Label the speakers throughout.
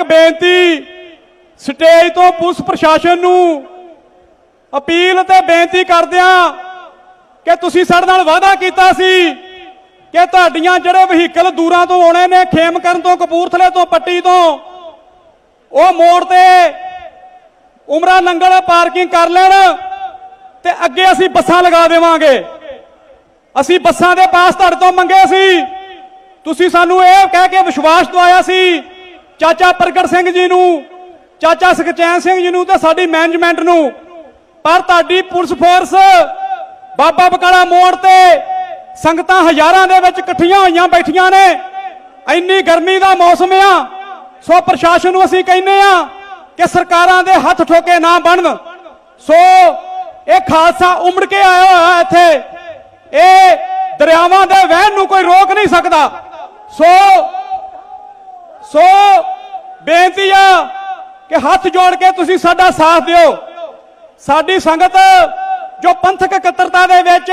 Speaker 1: ਇੱਕ ਬੇਨਤੀ, ਸਟੇਜ ਤੋਂ ਪੁਲਿਸ ਪ੍ਰਸ਼ਾਸਨ ਨੂੰ ਅਪੀਲ ਤੇ ਬੇਨਤੀ ਕਰਦਿਆਂ ਕਿ ਤੁਸੀਂ ਸਾਡੇ ਨਾਲ ਵਾਅਦਾ ਕੀਤਾ ਸੀ ਕਿ ਤੁਹਾਡੀਆਂ ਜਿਹੜੇ ਵਹੀਕਲ ਦੂਰਾਂ ਤੋਂ ਆਉਣੇ ਨੇ, ਖੇਮਕਰਨ ਤੋਂ, ਕਪੂਰਥਲੇ ਤੋਂ, ਪੱਟੀ ਤੋਂ, ਉਹ ਮੋੜ ਤੇ ਉਮਰਾ ਨੰਗਲ ਪਾਰਕਿੰਗ ਕਰ ਲੈਣ ਤੇ ਅੱਗੇ ਅਸੀਂ ਬੱਸਾਂ ਲਗਾ ਦੇਵਾਂਗੇ। ਅਸੀਂ ਬੱਸਾਂ ਦੇ ਪਾਸ ਤੁਹਾਡੇ ਤੋਂ ਮੰਗੇ ਸੀ। ਤੁਸੀਂ ਸਾਨੂੰ ਇਹ ਕਹਿ ਕੇ ਵਿਸ਼ਵਾਸ ਦਵਾਇਆ ਸੀ ਚਾਚਾ ਪ੍ਰਗਟ ਸਿੰਘ ਜੀ ਨੂੰ, ਚਾਚਾ ਸੁਖਚੈਨ ਸਿੰਘ ਜੀ ਨੂੰ ਤੇ ਸਾਡੀ ਮੈਨੇਜਮੈਂਟ ਨੂੰ। ਪਰ ਤੁਹਾਡੀ ਪੁਲਿਸ ਫੋਰਸ ਬਾਬਾ ਬਕਾਲਾ ਮੋੜ ਤੇ ਸੰਗਤਾਂ ਹਜ਼ਾਰਾਂ ਦੇ ਵਿੱਚ ਇਕੱਠੀਆਂ ਹੋਈਆਂ ਬੈਠੀਆਂ ਨੇ। ਇੰਨੀ ਗਰਮੀ ਦਾ ਮੌਸਮ ਆ, ਸੋ ਪ੍ਰਸ਼ਾਸਨ ਨੂੰ ਅਸੀਂ ਕਹਿੰਦੇ ਆ ਕਿ ਸਰਕਾਰਾਂ ਦੇ ਹੱਥ ਠੋਕੇ ਨਾ ਬਣਨ। ਸੋ ਇਹ ਖਾਲਸਾ ਉਮੜ ਕੇ ਆਇਆ ਹੋਇਆ ਇੱਥੇ। ਇਹ ਦਰਿਆਵਾਂ ਦੇ ਵਹਿਣ ਨੂੰ ਕੋਈ ਰੋਕ ਨਹੀਂ ਸਕਦਾ। ਸੋ ਸੋ ਬੇਨਤੀ ਆ ਕਿ ਹੱਥ ਜੋੜ ਕੇ ਤੁਸੀਂ ਸਾਡਾ ਸਾਥ ਦਿਓ। ਸਾਡੀ ਸੰਗਤ ਜੋ ਪੰਥਕ ਇਕੱਤਰਤਾ ਦੇ ਵਿੱਚ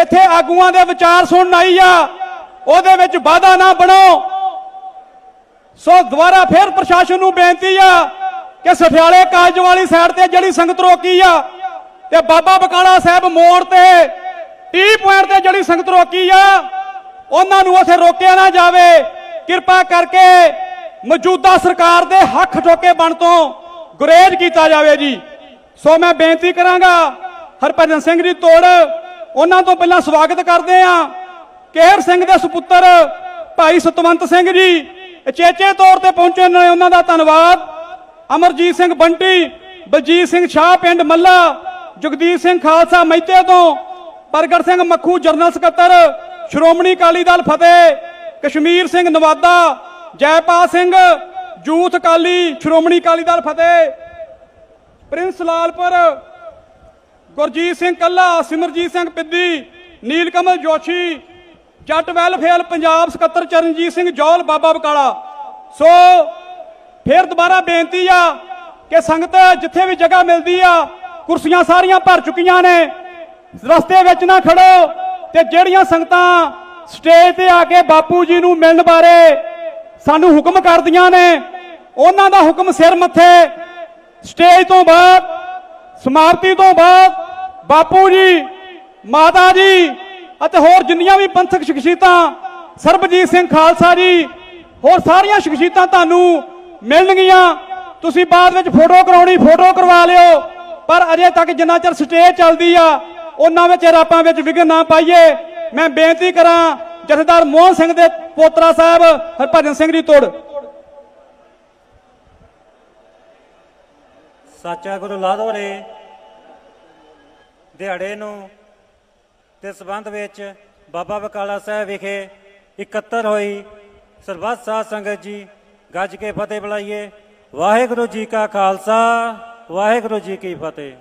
Speaker 1: ਇੱਥੇ ਆਗੂਆਂ ਦੇ ਵਿਚਾਰ ਸੁਣਨ ਆਈ ਆ, ਉਹਦੇ ਵਿੱਚ ਵਾਧਾ ਨਾ ਬਣੋ। ਸੋ ਦੁਬਾਰਾ ਫੇਰ ਪ੍ਰਸ਼ਾਸਨ ਨੂੰ ਬੇਨਤੀ ਆ ਕਿ ਸਠਿਆਲੇ ਕਾਲਜ ਵਾਲੀ ਸਾਈਡ ਤੇ ਜਿਹੜੀ ਸੰਗਤ ਰੋਕੀ ਆ ਤੇ ਬਾਬਾ ਬਕਾਲਾ ਸਾਹਿਬ ਮੋੜ ਤੇ ਟੀ ਪੁਆਇੰਟ ਤੇ ਜਿਹੜੀ ਸੰਗਤ ਰੋਕੀ ਆ, ਉਹਨਾਂ ਨੂੰ ਉੱਥੇ ਰੋਕਿਆ ਨਾ ਜਾਵੇ। ਕਿਰਪਾ ਕਰਕੇ ਮੌਜੂਦਾ ਸਰਕਾਰ ਦੇ ਹੱਕ ਠੋਕੇ ਬਣ ਤੋਂ ਗੁਰੇਜ਼ ਕੀਤਾ ਜਾਵੇ ਜੀ। ਸੋ ਮੈਂ ਬੇਨਤੀ ਕਰਾਂਗਾ, ਹਰਭਜਨ ਸਿੰਘ ਜੀ ਤੋੜ, ਉਹਨਾਂ ਤੋਂ ਪਹਿਲਾਂ ਸਵਾਗਤ ਕਰਦੇ ਆ ਕੇਹਰ ਸਿੰਘ ਦੇ ਸੁਪੁੱਤਰ ਭਾਈ ਸਤਵੰਤ ਸਿੰਘ ਜੀ, ਅਚੇਚੇ ਤੌਰ ਤੇ ਪਹੁੰਚੇ ਨੇ, ਉਹਨਾਂ ਦਾ ਧੰਨਵਾਦ। ਅਮਰਜੀਤ ਸਿੰਘ ਬੰਟੀ, ਬਲਜੀਤ ਸਿੰਘ ਸ਼ਾਹ ਪਿੰਡ ਮੱਲਾ ਜਗਦੀਪ ਸਿੰਘ ਖਾਲਸਾ ਮਹਿਤੇ ਤੋਂ, ਪ੍ਰਗਟ ਸਿੰਘ ਮੱਖੂ ਜਰਨਲ ਸਕੱਤਰ, ਸ਼੍ਰੋਮਣੀ ਅਕਾਲੀ ਦਲ ਫਤਿਹ। ਕਸ਼ਮੀਰ ਸਿੰਘ ਨਵਾਦਾ, ਜੈਪਾਲ ਸਿੰਘ, ਜੂਥ ਅਕਾਲੀ, ਸ਼੍ਰੋਮਣੀ ਅਕਾਲੀ ਦਲ ਫਤਿਹ, ਪ੍ਰਿੰਸ ਲਾਲਪੁਰ, ਗੁਰਜੀਤ ਸਿੰਘ ਕੱਲਾ, ਸਿਮਰਜੀਤ ਸਿੰਘ ਪਿੱਦੀ, ਨੀਲਕਮਲ ਜੋਸ਼ੀ, ਜੱਟ ਵੈਲਫੇਅਰ ਪੰਜਾਬ ਸਕੱਤਰ ਚਰਨਜੀਤ ਸਿੰਘ ਜੌਲ ਬਾਬਾ ਬਕਾਲਾ। ਸੋ ਫਿਰ ਦੁਬਾਰਾ ਬੇਨਤੀ ਆ ਕਿ ਸੰਗਤ ਜਿੱਥੇ ਵੀ ਜਗ੍ਹਾ ਮਿਲਦੀ ਆ, ਕੁਰਸੀਆਂ ਸਾਰੀਆਂ ਭਰ ਚੁੱਕੀਆਂ ਨੇ। ਰਸਤੇ ਵਿੱਚ ਨਾ ਖੜੋ ਤੇ ਜਿਹੜੀਆਂ ਸੰਗਤਾਂ ਸਟੇਜ ਤੇ ਆ ਕੇ ਬਾਪੂ ਜੀ ਨੂੰ ਮਿਲਣ ਬਾਰੇ ਸਾਨੂੰ ਹੁਕਮ ਕਰਦੀਆਂ ਨੇ। ਉਹਨਾਂ ਦਾ ਹੁਕਮ ਸਿਰ ਮੱਥੇ। ਸਟੇਜ ਤੋਂ ਬਾਅਦ, ਸਮਾਪਤੀ ਤੋਂ ਬਾਅਦ ਬਾਪੂ ਜੀ, ਮਾਤਾ ਜੀ ਅਤੇ ਹੋਰ ਜਿੰਨੀਆਂ ਵੀ ਪੰਥਕ ਸ਼ਖਸੀਅਤਾਂ, ਸਰਬਜੀਤ ਸਿੰਘ ਖਾਲਸਾ ਜੀ, ਹੋਰ ਸਾਰੀਆਂ ਸ਼ਖਸੀਅਤਾਂ ਤੁਹਾਨੂੰ ਮਿਲਣਗੀਆਂ। ਤੁਸੀਂ ਬਾਅਦ ਵਿੱਚ ਫੋਟੋ ਕਰਾਉਣੀ, ਫੋਟੋ ਕਰਵਾ ਲਿਓ। ਪਰ ਅਜੇ ਤੱਕ ਜਿੰਨਾ ਚਿਰ ਸਟੇਜ ਚੱਲਦੀ ਆ, ਉਹਨਾਂ ਵਿੱਚ ਆਪਾਂ ਵਿੱਚ ਵਿਘਨ ਨਾ ਪਾਈਏ। ਮੈਂ ਬੇਨਤੀ ਕਰਾਂ, ਜਥੇਦਾਰ ਮੋਹਨ ਸਿੰਘ ਦੇ ਪੋਤਰਾ ਸਾਹਿਬ, ਹਰਭਜਨ ਸਿੰਘ ਜੀ ਤੋੜ।
Speaker 2: ਸਾਚਾ ਗੁਰੂ ਲਾਦੋਰੇ ਦਿਹਾੜੇ ਨੂੰ ਦੇ ਸਬੰਧ ਵਿੱਚ ਬਾਬਾ ਬਕਾਲਾ ਸਾਹਿਬ ਵਿਖੇ ਇਕੱਤਰ ਹੋਈ ਸਰਬੱਤ ਸਾਧ ਸੰਗਤ ਜੀ, ਗੱਜ ਕੇ ਫਤਿਹ ਬੁਲਾਈਏ। ਵਾਹਿਗੁਰੂ ਜੀ ਕਾ ਖਾਲਸਾ, ਵਾਹਿਗੁਰੂ ਜੀ ਕੀ ਫਤਿਹ।